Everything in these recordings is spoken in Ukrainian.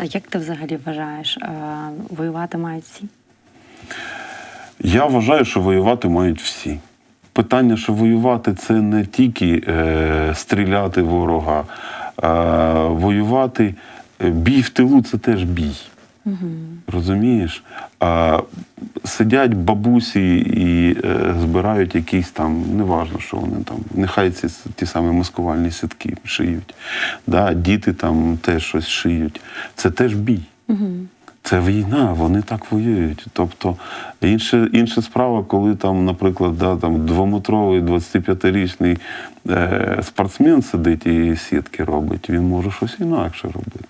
А як ти взагалі вважаєш, е, воювати мають всі? Я вважаю, що воювати мають всі. Питання, що воювати це не тільки е, стріляти ворога, е, воювати, бій в тилу це теж бій. Розумієш? А, сидять бабусі і е, збирають якісь там, неважно, що вони там, нехай ці ті самі маскувальні сітки шиють. Да? Діти там теж щось шиють. Це теж бій. Це війна, вони так воюють. Тобто інша, інша справа, коли там, наприклад, да, там двометровий 25-річний е, спортсмен сидить і сітки робить, він може щось інакше робити.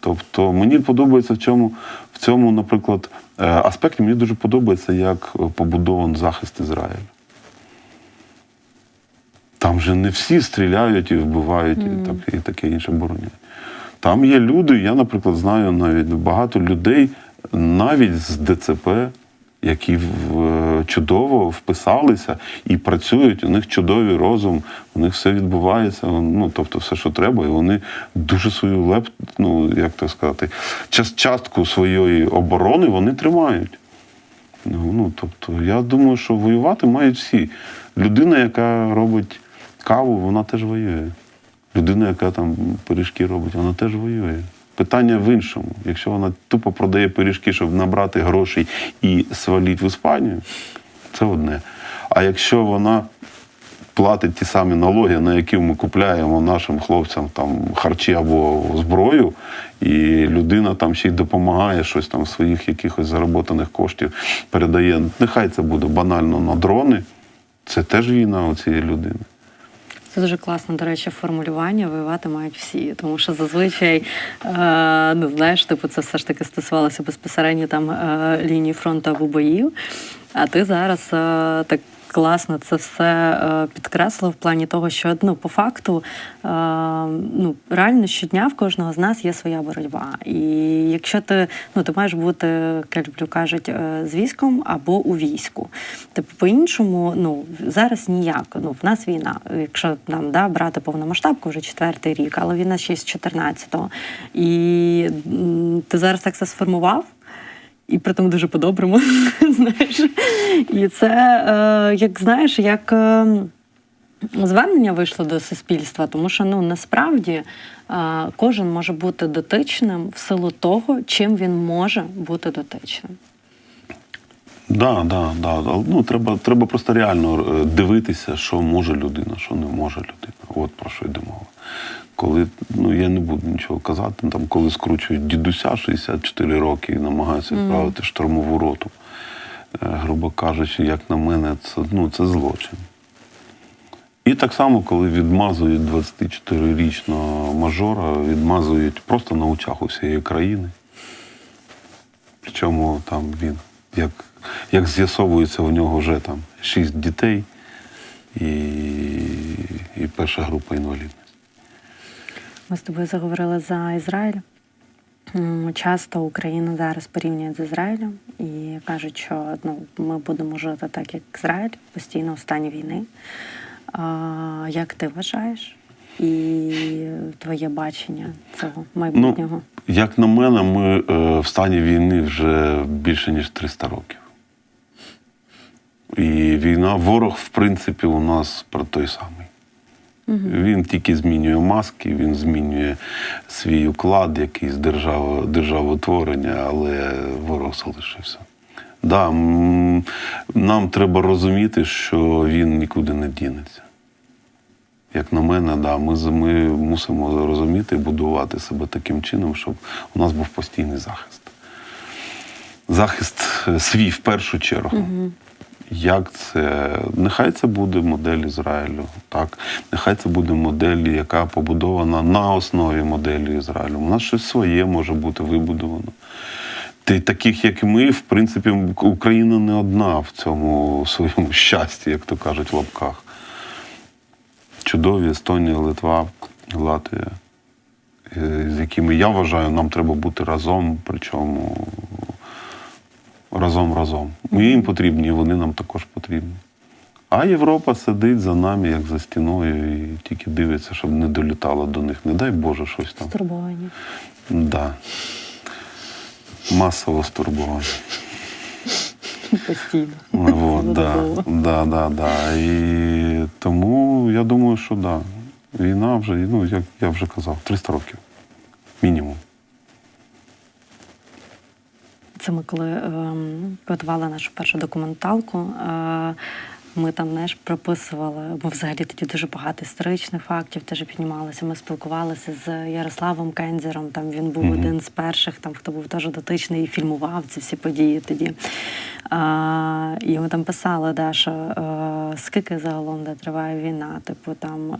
Тобто мені подобається в чому в цьому, наприклад, е, аспекті, мені дуже подобається, як побудований захист Ізраїлю. Там же не всі стріляють і вбивають, і, так, і таке інше боронять. Там є люди, я, наприклад, знаю навіть багато людей, навіть з ДЦП, які чудово вписалися і працюють, у них чудовий розум, у них все відбувається, ну, тобто все, що треба, і вони дуже свою леп, ну, як так сказати, частку своєї оборони вони тримають. Ну, ну, тобто, я думаю, що воювати мають всі. Людина, яка робить каву, вона теж воює. Людина, яка там пиріжки робить, вона теж воює. Питання в іншому. Якщо вона тупо продає пиріжки, щоб набрати грошей і сваліть в Іспанію, це одне. А якщо вона платить ті самі налоги, на які ми купляємо нашим хлопцям там харчі або зброю, і людина там ще й допомагає щось там своїх якихось зароботаних коштів передає. Нехай це буде банально на дрони. Це теж війна у цієї людини. Це дуже класне, до речі, формулювання воювати мають всі. Тому що зазвичай, не ну знаєш, типу, це все ж таки стосувалося безпосередньо там е, лінії фронту або боїв. А ти зараз е, так класно це все е, підкреслив в плані того, що ну, по факту е, ну, реально щодня в кожного з нас є своя боротьба. І якщо ти, ну, ти маєш бути, як люблю кажуть, е, з військом або у війську. Типу, по-іншому, ну зараз ніяк. Ну, в нас війна. Якщо нам да, брати повномасштабку вже четвертий рік, але війна ще з 14-го. І ти зараз так це сформував. І при тому дуже по-доброму, знаєш. І це, е, як знаєш, як е, звернення вийшло до суспільства, тому що ну насправді е, кожен може бути дотичним в силу того, чим він може бути дотичним. Да, да, да. Ну, треба, треба просто реально е, дивитися, що може людина, що не може людина. От про що йде мова. Коли, ну я не буду нічого казати, там, коли скручують дідуся 64 роки і намагаються відправити в штурмову роту, е, грубо кажучи, як на мене, це, ну, це злочин. І так само, коли відмазують 24-річного мажора, відмазують просто на очах усієї країни. Причому там він, як, як з'ясовується, у нього вже там шість дітей і, і перша група інвалідності. Ми з тобою заговорили за Ізраїль. Часто Україну зараз порівнюють з Ізраїлем і кажуть, що ну, ми будемо жити так, як Ізраїль, постійно в стані війни. А, як ти вважаєш? І твоє бачення цього майбутнього? Ну, як на мене, ми е, в стані війни вже більше ніж 300 років. І війна, ворог, в принципі, у нас про той самий. Він тільки змінює маски, він змінює свій уклад, якийсь державо, державотворення, але ворог залишився. Да, нам треба розуміти, що він нікуди не дінеться. Як на мене, да, ми, ми мусимо розуміти і будувати себе таким чином, щоб у нас був постійний захист. Захист е, свій в першу чергу. Як це? Нехай це буде модель Ізраїлю, так. Нехай це буде модель, яка побудована на основі моделі Ізраїлю. У нас щось своє може бути вибудовано. Ти, таких, як і ми, в принципі, Україна не одна в цьому своєму щасті, як то кажуть в лапках. Чудові Естонія, Литва, Латвія, е, з якими я вважаю, нам треба бути разом, причому разом разом. Ми їм потрібні, і вони нам також потрібні. А Європа сидить за нами, як за стіною, і тільки дивиться, щоб не долітало до них. Не дай Боже щось там. Стурбовані. Да. масово стурбований. Постійно. Вот, да, да, да, да. І тому я думаю, що да. Війна вже, ну, як я вже казав, 300 років. Мінімум. Це ми коли е, готували нашу першу документалку. Е, ми там знаєш, прописували, бо взагалі тоді дуже багато історичних фактів теж піднімалися. Ми спілкувалися з Ярославом Кензером. Там він був Мгм. один з перших, там хто був теж дотичний і фільмував ці всі події тоді. А, і ми там писали, да, що е, скільки загалом де триває війна. Типу там е,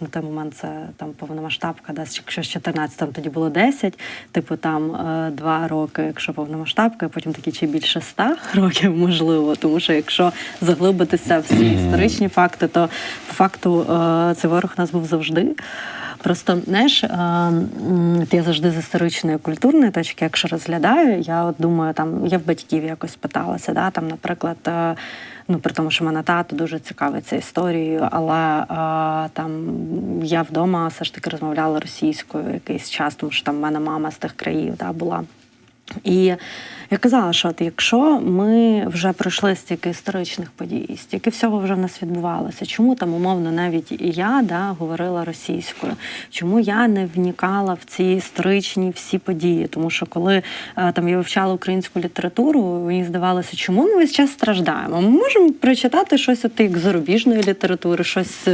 на той момент це там повномасштабка, да, якщо з 14 там тоді було 10, типу там е, 2 роки, якщо повномасштабка, потім такі чи більше 100 років, можливо. Тому що якщо заглибитися в всі історичні факти, то по факту е, цей ворог у нас був завжди. Просто знаєш, е, я завжди з історичної культурної точки, якщо розглядаю, я от думаю, там я в батьків якось питалася, да, там, наприклад. е, Ну, при тому, що мене тато дуже цікавиться історією, але е, там я вдома все ж таки розмовляла російською якийсь час, тому що там в мене мама з тих країв да, була. І я казала, що от якщо ми вже пройшли стільки історичних подій, стільки всього вже в нас відбувалося, чому там умовно навіть і я да, говорила російською, чому я не вникала в ці історичні всі події? Тому що коли е, там я вивчала українську літературу, мені здавалося, чому ми весь час страждаємо? Ми можемо прочитати щось от як зарубіжної літератури, щось.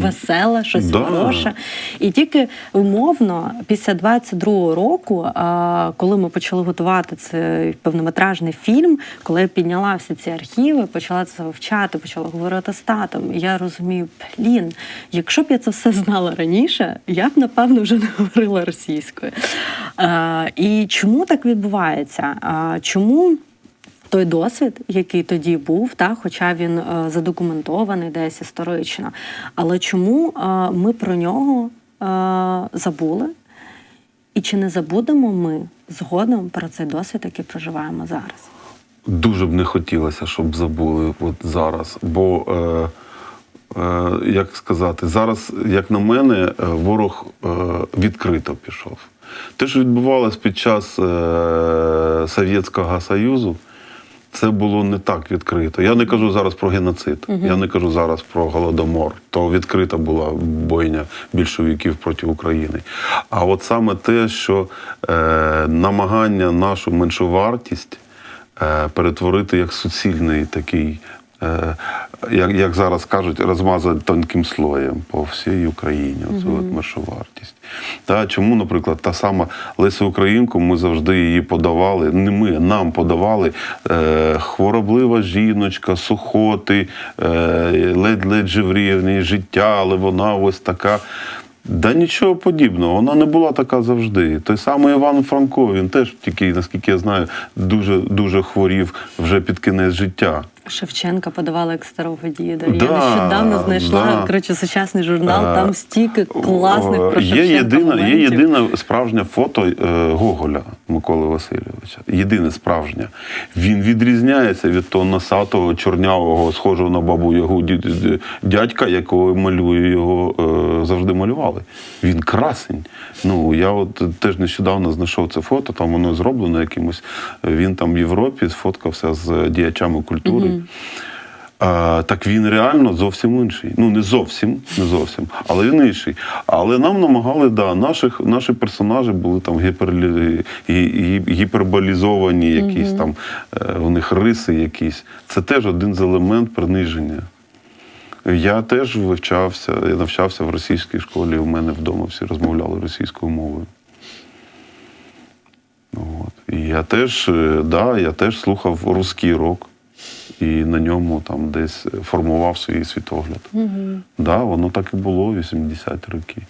Веселе, щось Да. хороше. І тільки умовно, після 22-го року, коли ми почали готувати цей повнометражний фільм, коли я підняла всі ці архіви, почала це вивчати, почала говорити з татом, я розумію, блін, якщо б я це все знала раніше, я б напевно вже не говорила російською. І чому так відбувається? Чому? Той досвід, який тоді був, та, хоча він е, задокументований десь історично. Але чому е, ми про нього е, забули? І чи не забудемо ми згодом про цей досвід, який проживаємо зараз? Дуже б не хотілося, щоб забули от зараз. Бо, е, е, як сказати, зараз, як на мене, ворог е, відкрито пішов. Те, що відбувалося під час е, Совєтського Союзу, це було не так відкрито. Я не кажу зараз про геноцид, я не кажу зараз про голодомор. То відкрита була бойня більшовиків проти України. А от саме те, що е, намагання нашу меншовартість е, перетворити як суцільний такий, як, як зараз кажуть, розмазати тонким слоєм по всій Україні, оцю от меншовартість. Та, чому, наприклад, та сама Леся Українку, ми завжди її подавали, не ми, нам подавали е, хвороблива жіночка, сухоти, е, ледь-ледь неї життя, але вона ось така. Да нічого подібного, вона не була така завжди. Той самий Іван Франко, він теж тільки, наскільки я знаю, дуже дуже хворів вже під кінець життя. Шевченка подавала як старого діда. Да, я нещодавно знайшла да. коротше, сучасний журнал, Е, там стільки класних про є Шевченка єдина, є єдине справжнє фото е, Гоголя Миколи Васильовича. Єдине справжнє. Він відрізняється від того носатого, чорнявого, схожого на бабу ді- дядька, якого малює його е, завжди малювали. Він красень. Ну я от теж нещодавно знайшов це фото. Там воно зроблено якимось. Він там в Європі сфоткався з діячами культури. А, так він реально зовсім інший. Ну не зовсім, не зовсім, але він інший. Але нам намагали, да, наших, наші персонажі були там гіперлі, гі- гі- гіперболізовані, якісь там е, у них риси якісь. Це теж один з елемент приниження. Я теж вивчався, я навчався в російській школі. У мене вдома всі розмовляли російською мовою. От. І я теж, е, да, я теж слухав русський рок і на ньому там десь формував свій світогляд. Угу. Да, воно так і було 80 роки.